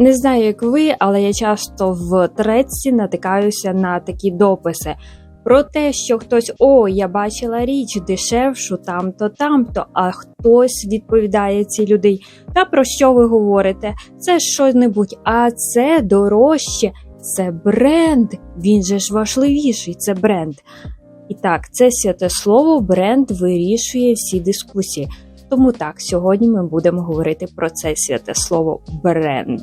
Не знаю, як ви, але я часто в треці натикаюся на такі дописи. Про те, що хтось о, я бачила річ дешевшу там-то, там-то, а хтось відповідає цій людей. Та про що ви говорите? Це що-небудь, а це дорожче, це бренд. Він же ж важливіший, це бренд. І так, це святе слово, бренд вирішує всі дискусії. Тому так, сьогодні ми будемо говорити про це святе слово бренд.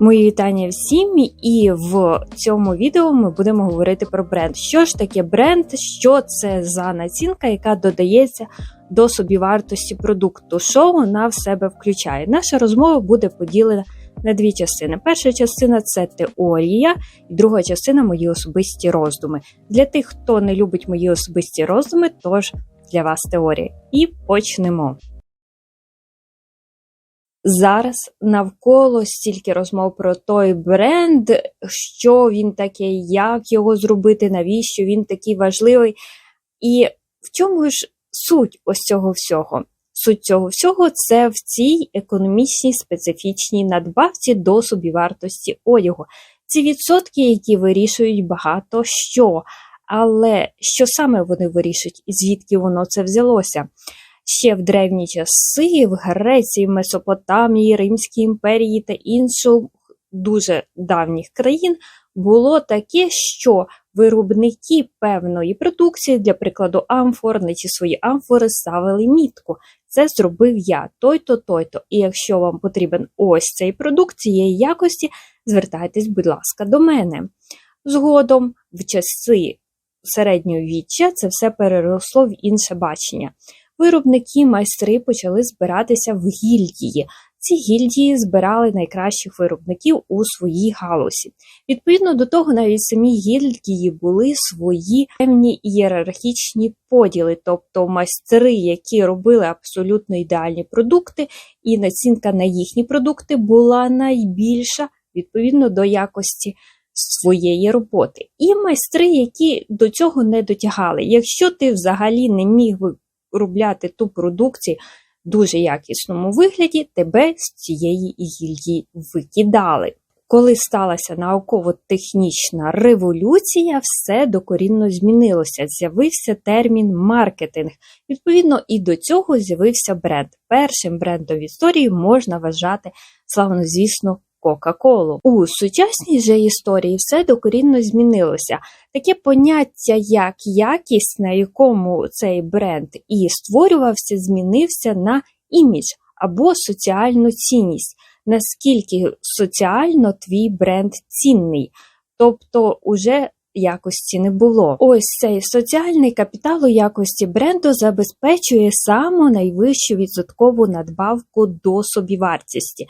Мої вітання всім, і в цьому відео ми будемо говорити про бренд. Що ж таке бренд? Що це за націнка, яка додається до собівартості продукту? Що вона в себе включає? Наша розмова буде поділена на дві частини. Перша частина це теорія, і друга частина мої особисті роздуми. Для тих, хто не любить мої особисті роздуми, тож для вас теорія. І почнемо. Зараз навколо стільки розмов про той бренд, що він такий, як його зробити, навіщо він такий важливий. І в чому ж суть ось цього всього? Суть цього всього це в цій економічній специфічній надбавці до собівартості одягу. Ці відсотки, які вирішують багато що. Але що саме вони вирішують і звідки воно це взялося? Ще в древні часи в Греції, Месопотамії, Римській імперії та інших дуже давніх країн було таке, що виробники певної продукції, для прикладу, амфор, на ці свої амфори ставили мітку. Це зробив я той-то, той-то. І якщо вам потрібен ось цей продукт цієї якості, звертайтесь, будь ласка, до мене. Згодом, в часи середнього віччя, це все переросло в інше бачення виробники майстри почали збиратися в гільдії. Ці гільдії збирали найкращих виробників у своїй галузі. Відповідно до того, навіть самі гільдії були свої певні ієрархічні поділи, тобто майстри, які робили абсолютно ідеальні продукти, і націнка на їхні продукти була найбільша відповідно до якості своєї роботи. І майстри, які до цього не дотягали. Якщо ти взагалі не міг виробляти ту продукцію дуже якісному вигляді, тебе з цієї гільдії викидали. Коли сталася науково-технічна революція, все докорінно змінилося. З'явився термін маркетинг. Відповідно, і до цього з'явився бренд. Першим брендом в історії можна вважати славнозвісну Кока-Колу. У сучасній же історії все докорінно змінилося. Таке поняття, як якість, на якому цей бренд і створювався, змінився на імідж або соціальну цінність. Наскільки соціально твій бренд цінний, тобто уже якості не було. Ось цей соціальний капітал у якості бренду забезпечує саму найвищу відсоткову надбавку до собівартості.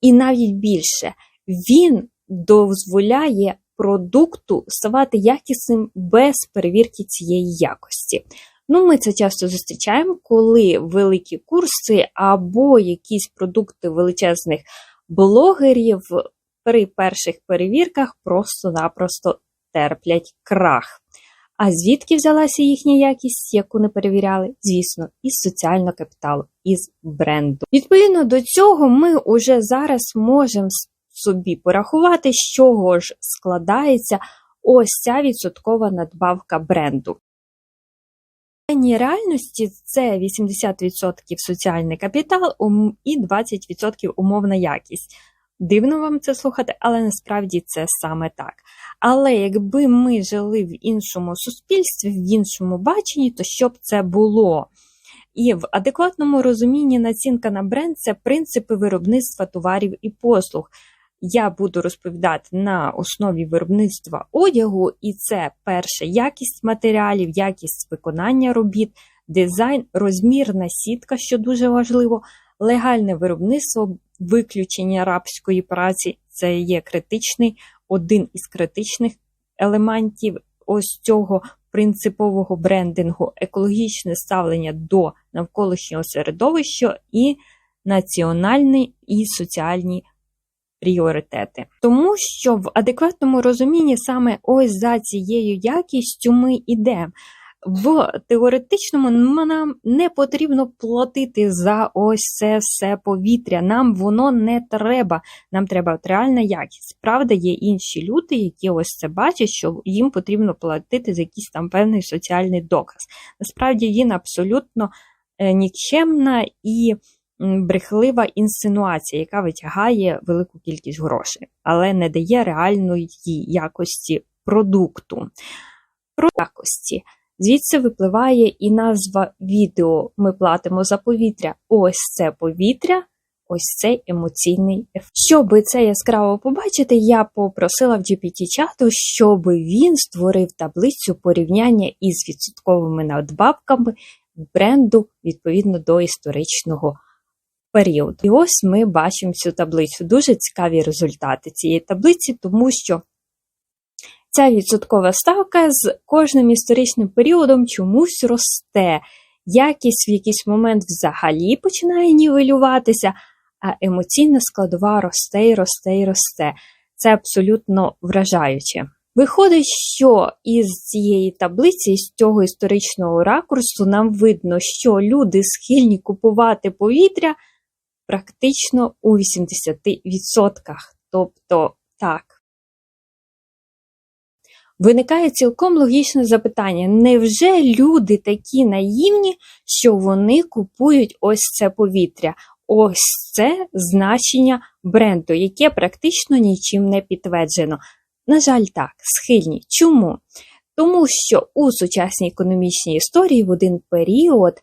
І навіть більше, він дозволяє продукту ставати якісним без перевірки цієї якості. Ну, Ми це часто зустрічаємо, коли великі курси або якісь продукти величезних блогерів при перших перевірках просто-напросто терплять крах. А звідки взялася їхня якість, яку не перевіряли? Звісно, із соціального капіталу, із бренду. Відповідно до цього, ми уже зараз можемо собі порахувати, з чого ж складається ось ця відсоткова надбавка бренду. В реальності це 80% соціальний капітал і 20% умовна якість. Дивно вам це слухати, але насправді це саме так. Але якби ми жили в іншому суспільстві, в іншому баченні, то що б це було? І в адекватному розумінні націнка на бренд це принципи виробництва товарів і послуг. Я буду розповідати на основі виробництва одягу, і це перше якість матеріалів, якість виконання робіт, дизайн, розмірна сітка, що дуже важливо, легальне виробництво, виключення рабської праці це є критичний, один із критичних елементів ось цього принципового брендингу, екологічне ставлення до навколишнього середовища і національні і соціальні пріоритети. Тому що в адекватному розумінні саме ось за цією якістю ми йдемо. В теоретичному нам не потрібно платити за ось це все повітря. Нам воно не треба. Нам треба от реальна якість. Правда, є інші люди, які ось це бачать, що їм потрібно платити за якийсь там певний соціальний доказ. Насправді він абсолютно е, нікчемна і брехлива інсинуація, яка витягає велику кількість грошей, але не дає реальної якості продукту. Про якості. Звідси випливає і назва відео. Ми платимо за повітря. Ось це повітря, ось цей емоційний ефект. Щоб це яскраво побачити, я попросила в GPT-чату, щоб він створив таблицю порівняння із відсотковими надбавками бренду відповідно до історичного періоду. І ось ми бачимо цю таблицю. Дуже цікаві результати цієї таблиці, тому що. Ця відсоткова ставка з кожним історичним періодом чомусь росте. Якість в якийсь момент взагалі починає нівелюватися, а емоційна складова росте і росте і росте. Це абсолютно вражаюче. Виходить, що із цієї таблиці, з цього історичного ракурсу, нам видно, що люди схильні купувати повітря практично у 80%. Тобто, так. Виникає цілком логічне запитання: невже люди такі наївні, що вони купують ось це повітря? Ось це значення бренду, яке практично нічим не підтверджено. На жаль, так, схильні. Чому? Тому що у сучасній економічній історії в один період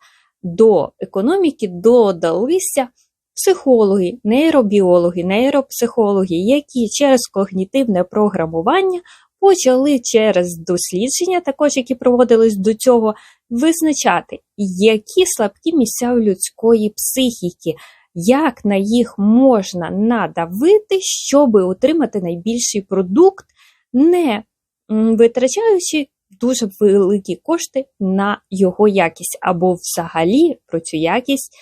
до економіки додалися психологи, нейробіологи, нейропсихологи, які через когнітивне програмування почали через дослідження, також які проводились до цього, визначати, які слабкі місця у людської психіки, як на їх можна надавити, щоб отримати найбільший продукт, не витрачаючи дуже великі кошти на його якість, або взагалі про цю якість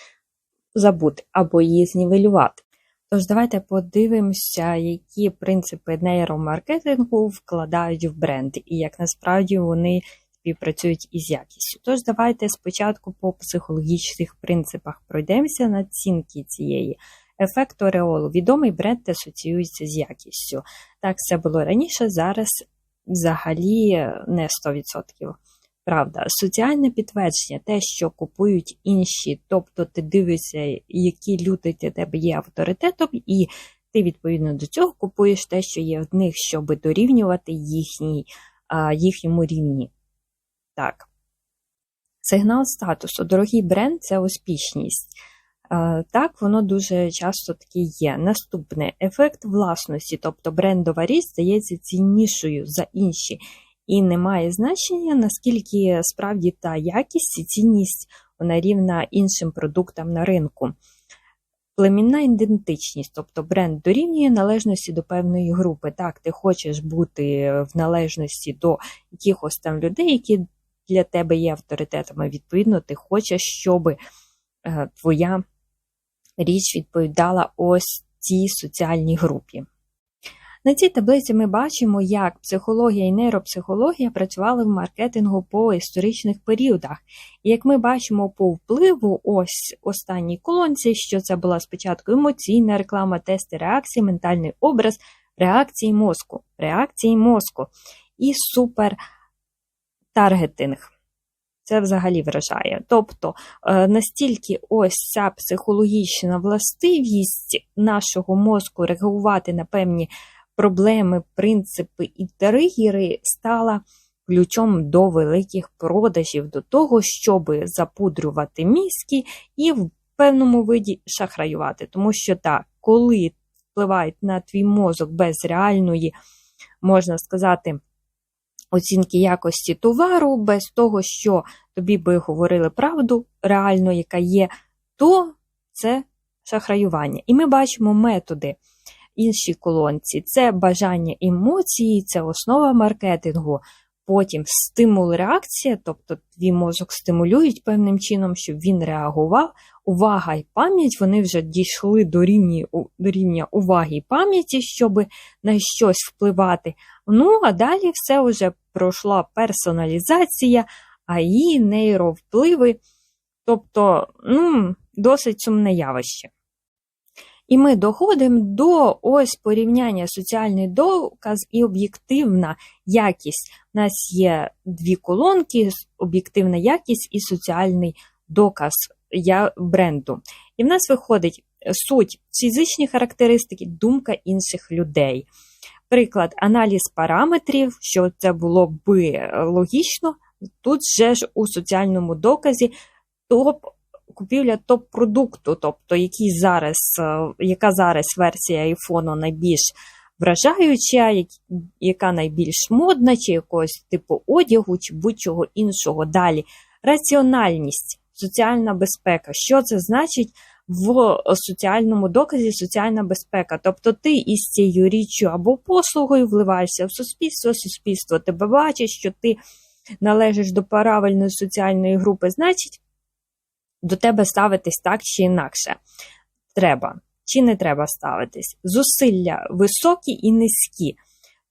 забути, або її знівелювати. Тож, давайте подивимося, які принципи нейромаркетингу вкладають в бренд, і як насправді вони співпрацюють із якістю. Тож, давайте спочатку по психологічних принципах пройдемося націнки цієї. Ефект Ореолу. Відомий бренд асоціюється з якістю. Так, це було раніше, зараз взагалі не 100%. Правда, соціальне підтвердження, те, що купують інші, тобто ти дивишся, які люди для тебе є авторитетом, і ти відповідно до цього купуєш те, що є в них, щоб дорівнювати їхній, їхньому рівні. Так. Сигнал статусу. Дорогий бренд це успішність. Так, воно дуже часто таки є. Наступне ефект власності, тобто брендова річ здається ціннішою за інші і не має значення, наскільки справді та якість і цінність вона рівна іншим продуктам на ринку. Племінна ідентичність, тобто бренд дорівнює належності до певної групи. Так, ти хочеш бути в належності до якихось там людей, які для тебе є авторитетами. Відповідно, ти хочеш, щоб е, твоя річ відповідала ось цій соціальній групі. На цій таблиці ми бачимо, як психологія і нейропсихологія працювали в маркетингу по історичних періодах. І як ми бачимо по впливу, ось останній колонці, що це була спочатку емоційна реклама, тести реакції, ментальний образ, реакції мозку, реакції мозку і супертаргетинг. Це взагалі вражає. Тобто е, настільки ось ця психологічна властивість нашого мозку реагувати на певні проблеми, принципи і тригери стала ключом до великих продажів, до того, щоб запудрювати мізки і в певному виді шахраювати. Тому що так, коли впливають на твій мозок без реальної, можна сказати, Оцінки якості товару, без того, що тобі би говорили правду реально, яка є, то це шахраювання. І ми бачимо методи іншій колонці. Це бажання емоції, це основа маркетингу. Потім стимул реакція, тобто твій мозок стимулюють певним чином, щоб він реагував. Увага і пам'ять, вони вже дійшли до рівня, до рівня уваги і пам'яті, щоб на щось впливати. Ну, а далі все вже пройшла персоналізація, АІ, нейровпливи, тобто ну, досить сумне явище. І ми доходимо до ось порівняння соціальний доказ і об'єктивна якість. У нас є дві колонки: об'єктивна якість і соціальний доказ бренду. І в нас виходить суть фізичні характеристики, думка інших людей. Приклад, аналіз параметрів, що це було би логічно. Тут же ж у соціальному доказі топ купівля топ-продукту, тобто який зараз, е, яка зараз версія айфону найбільш вражаюча, яка найбільш модна, чи якогось типу одягу, чи будь-чого іншого. Далі раціональність, соціальна безпека. Що це значить? В соціальному доказі соціальна безпека. Тобто ти із цією річчю або послугою вливаєшся в суспільство, суспільство тебе бачить, що ти належиш до правильної соціальної групи, значить, до тебе ставитись так чи інакше. Треба чи не треба ставитись. Зусилля високі і низькі.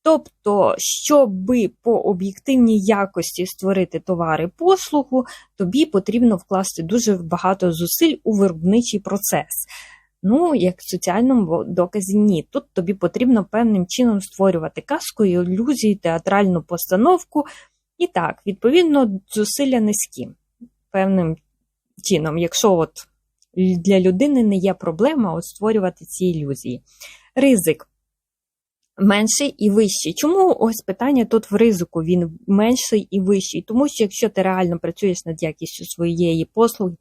Тобто, щоби по об'єктивній якості створити товари послугу, тобі потрібно вкласти дуже багато зусиль у виробничий процес. Ну, як в соціальному доказі, ні. Тут тобі потрібно певним чином створювати казку, ілюзії, театральну постановку. І так, відповідно, зусилля низькі певним чином, якщо от для людини не є проблема от створювати ці ілюзії. Ризик менший і вищий. Чому ось питання тут в ризику він менший і вищий? Тому що якщо ти реально працюєш над якістю своєї послуги,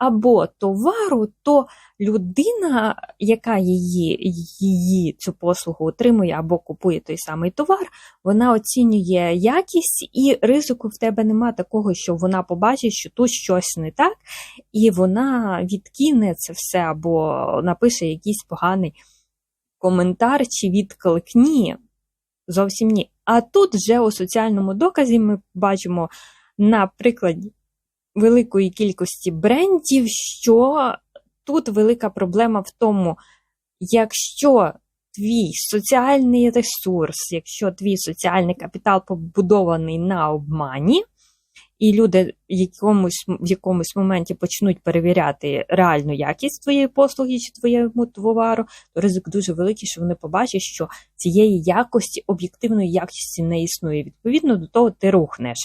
або товару, то людина, яка її її цю послугу отримує або купує той самий товар, вона оцінює якість, і ризику в тебе нема такого, що вона побачить, що тут щось не так, і вона відкине це все, або напише якийсь поганий коментар чи відклик. Ні, зовсім ні. А тут вже у соціальному доказі ми бачимо на прикладі великої кількості брендів, що тут велика проблема в тому, якщо твій соціальний ресурс, якщо твій соціальний капітал побудований на обмані, і люди в якомусь в якомусь моменті почнуть перевіряти реальну якість твоєї послуги чи твоєму товару, то ризик дуже великий, що вони побачать, що цієї якості, об'єктивної якості не існує. Відповідно до того, ти рухнеш.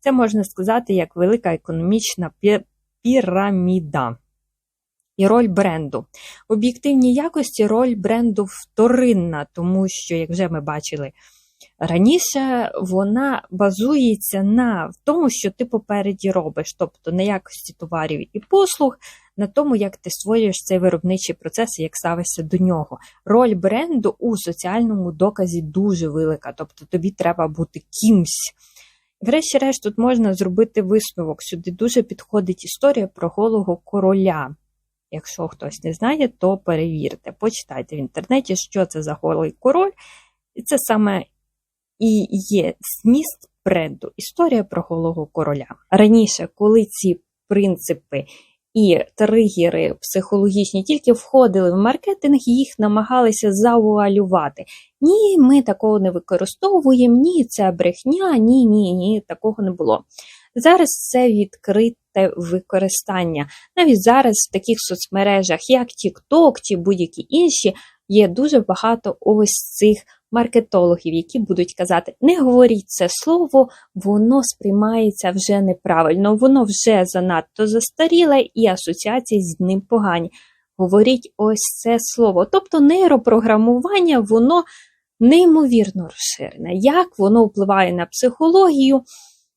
Це можна сказати як велика економічна піраміда. І роль бренду. В об'єктивній якості роль бренду вторинна, тому що, як вже ми бачили раніше, вона базується на тому, що ти попереді робиш, тобто на якості товарів і послуг, на тому, як ти створюєш цей виробничий процес і як ставишся до нього. Роль бренду у соціальному доказі дуже велика, тобто тобі треба бути кимсь. Врешті-решт, тут можна зробити висновок. Сюди дуже підходить історія про голого короля. Якщо хтось не знає, то перевірте. Почитайте в інтернеті, що це за голий король. І це саме і є зміст бренду. Історія про голого короля. Раніше, коли ці принципи і тригери психологічні тільки входили в маркетинг, їх намагалися завуалювати. Ні, ми такого не використовуємо, ні, це брехня, ні, ні, ні, такого не було. Зараз це відкрите використання. Навіть зараз в таких соцмережах, як TikTok чи будь-які інші, є дуже багато ось цих маркетологів, які будуть казати, не говоріть це слово, воно сприймається вже неправильно, воно вже занадто застаріле і асоціації з ним погані. Говоріть ось це слово. Тобто нейропрограмування, воно неймовірно розширене. Як воно впливає на психологію?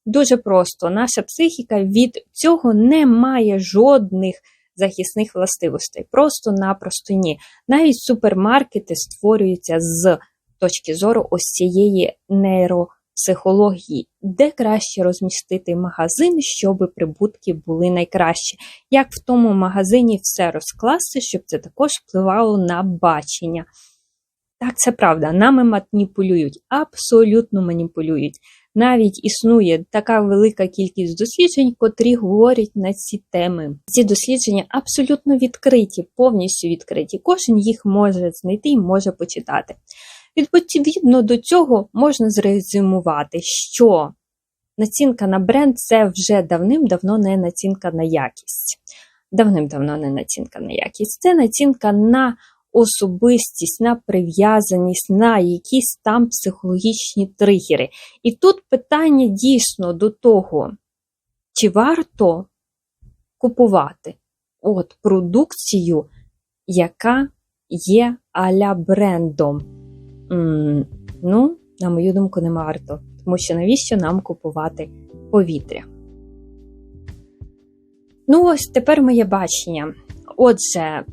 Дуже просто, наша психіка від цього не має жодних захисних властивостей. Просто-напросто ні. Навіть супермаркети створюються з точки зору ось цієї нейропсихології, де краще розмістити магазин, щоб прибутки були найкращі. Як в тому магазині все розкласти, щоб це також впливало на бачення. Так, це правда, нами маніпулюють, абсолютно маніпулюють. Навіть існує така велика кількість досліджень, котрі говорять на ці теми. Ці дослідження абсолютно відкриті, повністю відкриті. Кожен їх може знайти і може почитати. Відповідно до цього можна зрезюмувати, що націнка на бренд це вже давним-давно не націнка на якість. Давним-давно не націнка на якість. Це націнка на особистість, на прив'язаність, на якісь там психологічні тригери. І тут питання дійсно до того, чи варто купувати от продукцію, яка є аля брендом. Ну, на мою думку, не варто. Тому що навіщо нам купувати повітря? Ну, ось тепер моє бачення. Отже,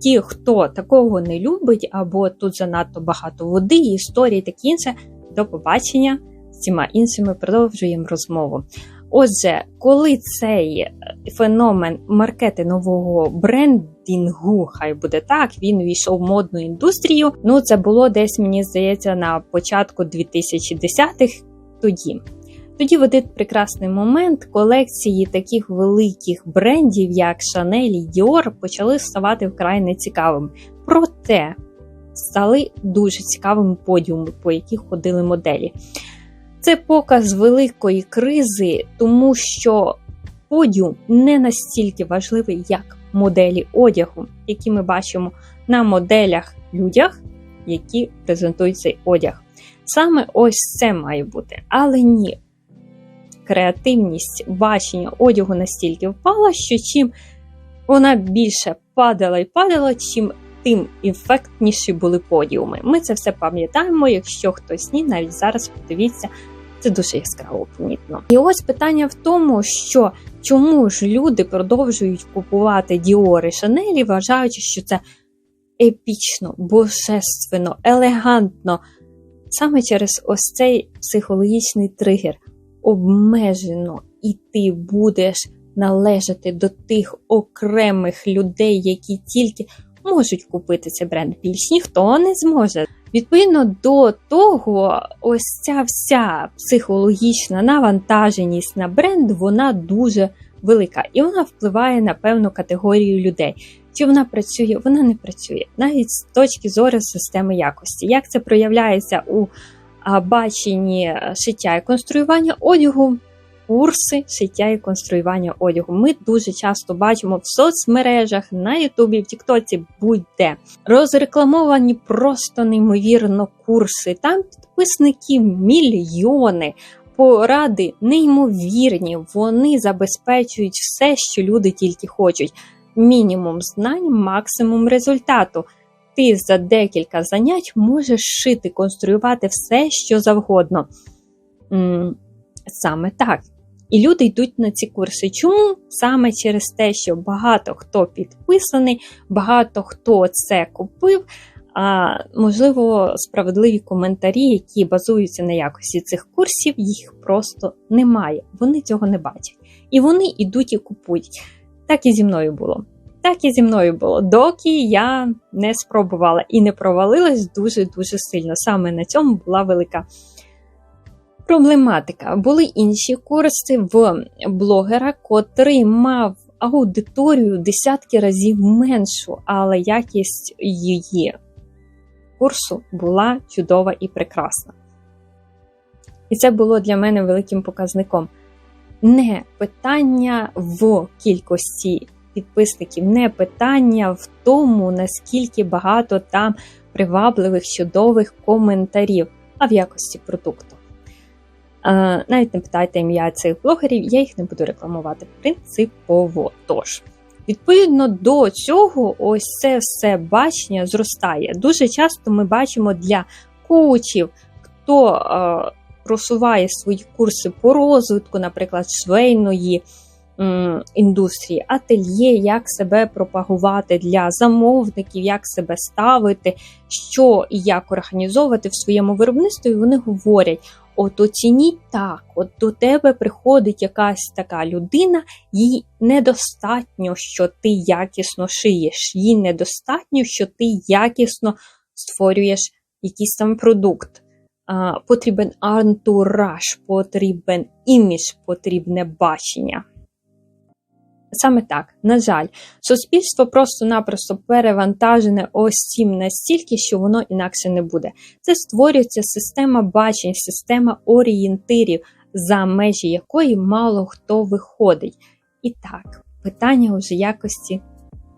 ті, хто такого не любить, або тут занадто багато води, історії, таке інше, до побачення з всіма іншими продовжуємо розмову. Отже, коли цей феномен маркетингового брендінгу, хай буде так, він увійшов в модну індустрію. Ну, це було десь, мені здається, на початку 2010-х тоді. Тоді в один прекрасний момент колекції таких великих брендів, як Chanel і Dior, почали ставати вкрай нецікавими. Проте стали дуже цікавими подіуми, по яких ходили моделі. Це показ великої кризи, тому що подіум не настільки важливий, як моделі одягу, які ми бачимо на моделях людях, які презентують цей одяг. Саме ось це має бути. Але ні, креативність бачення одягу настільки впала, що чим вона більше падала і падала, чим тим ефектніші були подіуми. Ми це все пам'ятаємо. Якщо хтось ні, навіть зараз подивіться, це дуже яскраво помітно. І ось питання в тому, що чому ж люди продовжують купувати Діори Шанелі, вважаючи, що це епічно, божественно, елегантно. Саме через ось цей психологічний тригер обмежено, і ти будеш належати до тих окремих людей, які тільки можуть купити цей бренд. Більш ніхто не зможе. Відповідно до того, ось ця вся психологічна навантаженість на бренд, вона дуже велика і вона впливає на певну категорію людей. Чи вона працює? Вона не працює навіть з точки зору системи якості. Як це проявляється у баченні шиття і конструювання одягу? Курси шиття і конструювання одягу. Ми дуже часто бачимо в соцмережах, на Ютубі, в Тіктоці, будь-де розрекламовані просто неймовірно курси. Там підписників мільйони, поради неймовірні. Вони забезпечують все, що люди тільки хочуть. Мінімум знань, максимум результату. Ти за декілька занять можеш шити, конструювати все, що завгодно. Саме так. І люди йдуть на ці курси. Чому? Саме через те, що багато хто підписаний, багато хто це купив. А можливо, справедливі коментарі, які базуються на якості цих курсів, їх просто немає. Вони цього не бачать. І вони йдуть і купують. Так і зі мною було. Так і зі мною було, доки я не спробувала і не провалилась дуже-дуже сильно. Саме на цьому була велика проблематика. Були інші курси в блогера, котрий мав аудиторію десятки разів меншу, але якість її курсу була чудова і прекрасна. І це було для мене великим показником. Не питання в кількості підписників, не питання в тому, наскільки багато там привабливих чудових коментарів, а в якості продукту. Навіть не питайте ім'я цих блогерів, я їх не буду рекламувати принципово. Тож, відповідно до цього, ось це все бачення зростає. Дуже часто ми бачимо для коучів, хто е, просуває свої курси по розвитку, наприклад, швейної індустрії, ательє, як себе пропагувати для замовників, як себе ставити, що і як організовувати в своєму виробництві. Вони говорять: от оцініть так, от до тебе приходить якась така людина, їй недостатньо, що ти якісно шиєш, їй недостатньо, що ти якісно створюєш якийсь там продукт. А, Потрібен антураж, потрібен імідж, потрібне бачення. Саме так, на жаль, суспільство просто-напросто перевантажене ось цим настільки, що воно інакше не буде. Це створюється система бачень, система орієнтирів, за межі якої мало хто виходить. І так, питання вже якості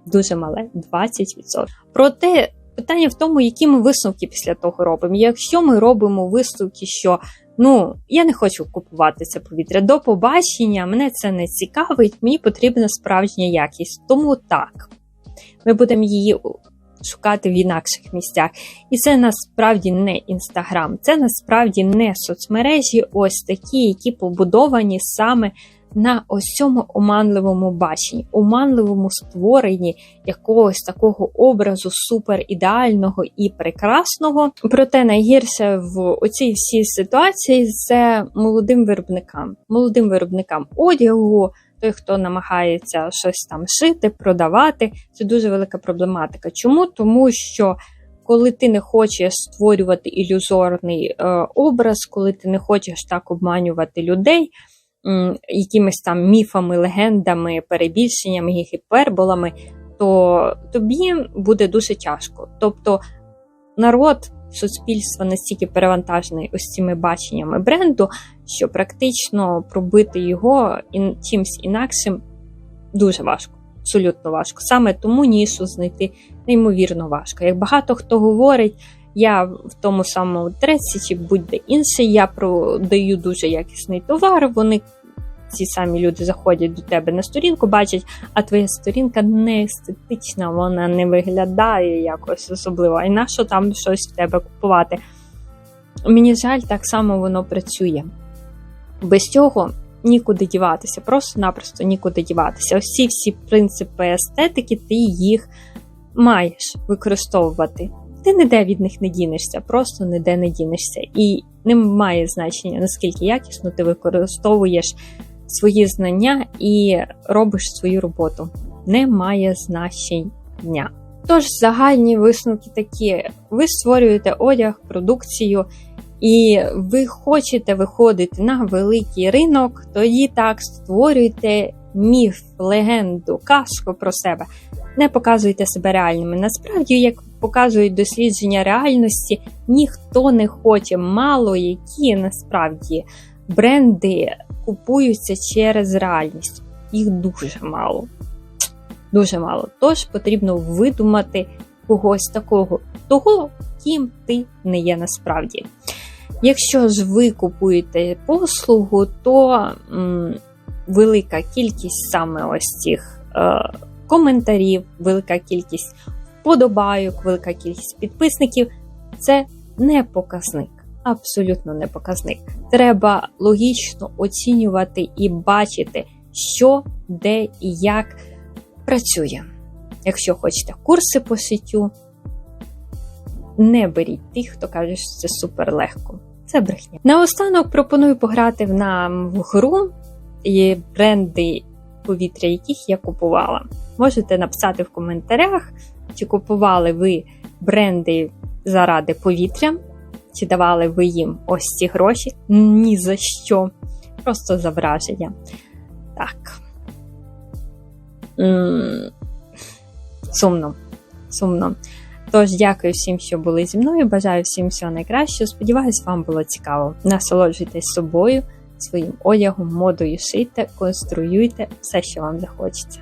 дуже мале 20%. Проте питання в тому, які ми висновки після того робимо. Якщо ми робимо висновки, що ну я не хочу купувати це повітря. До побачення, мене це не цікавить, мені потрібна справжня якість. Тому так, ми будемо її шукати в інакших місцях. І це насправді не інстаграм, це насправді не соцмережі, ось такі, які побудовані саме на ось цьому оманливому баченні, оманливому створенні якогось такого образу супер ідеального і прекрасного. Проте найгірше в оцій всій ситуації це молодим виробникам, молодим виробникам одягу. Той, хто намагається щось там шити, продавати, це дуже велика проблематика. Чому? Тому що коли ти не хочеш створювати ілюзорний е, образ, коли ти не хочеш так обманювати людей, якимись там міфами, легендами, перебільшеннями, гіперболами, то тобі буде дуже тяжко. Тобто народ, суспільство настільки перевантажений ось цими баченнями бренду, що практично пробити його чимось інакшим дуже важко. Абсолютно важко. Саме тому нішу знайти неймовірно важко. Як багато хто говорить, я в тому самому треці чи будь-де інше, я продаю дуже якісний товар. Вони ці самі люди заходять до тебе на сторінку, бачать, а твоя сторінка не естетична, вона не виглядає якось особливо. І на що там щось в тебе купувати? Мені жаль, так само воно працює. Без цього нікуди діватися, просто-напросто нікуди діватися. Ось ці всі принципи естетики, ти їх маєш використовувати. Ти ніде від них не дінешся, просто ніде не дінешся. І не має значення, наскільки якісно ти використовуєш свої знання і робиш свою роботу. Немає значення. Тож, загальні висновки такі: ви створюєте одяг, продукцію, і ви хочете виходити на великий ринок, тоді так створюйте міф, легенду, казку про себе. Не показуйте себе реальними. Насправді, як показують дослідження реальності, ніхто не хоче мало які насправді бренди купуються через реальність. Їх дуже мало. Дуже мало. Тож потрібно видумати когось такого, того, ким ти не є насправді. Якщо ж ви купуєте послугу, то м, велика кількість саме ось цих е, коментарів, велика кількість вподобайок, велика кількість підписників це не показник абсолютно не показник. Треба логічно оцінювати і бачити, що, де і як працює. Якщо хочете курси по сітю, не беріть тих, хто каже, що це супер легко. Це брехня. Наостанок пропоную пограти нам в гру і бренди повітря, яких я купувала. Можете написати в коментарях, чи купували ви бренди заради повітря. Чи давали ви їм ось ці гроші? Ні за що. Просто за враження. Так. Сумно. Сумно. Тож, дякую всім, що були зі мною. Бажаю всім всього найкращого. Сподіваюсь, вам було цікаво. Насолоджуйтесь собою, своїм одягом, модою шийте, конструюйте все, що вам захочеться.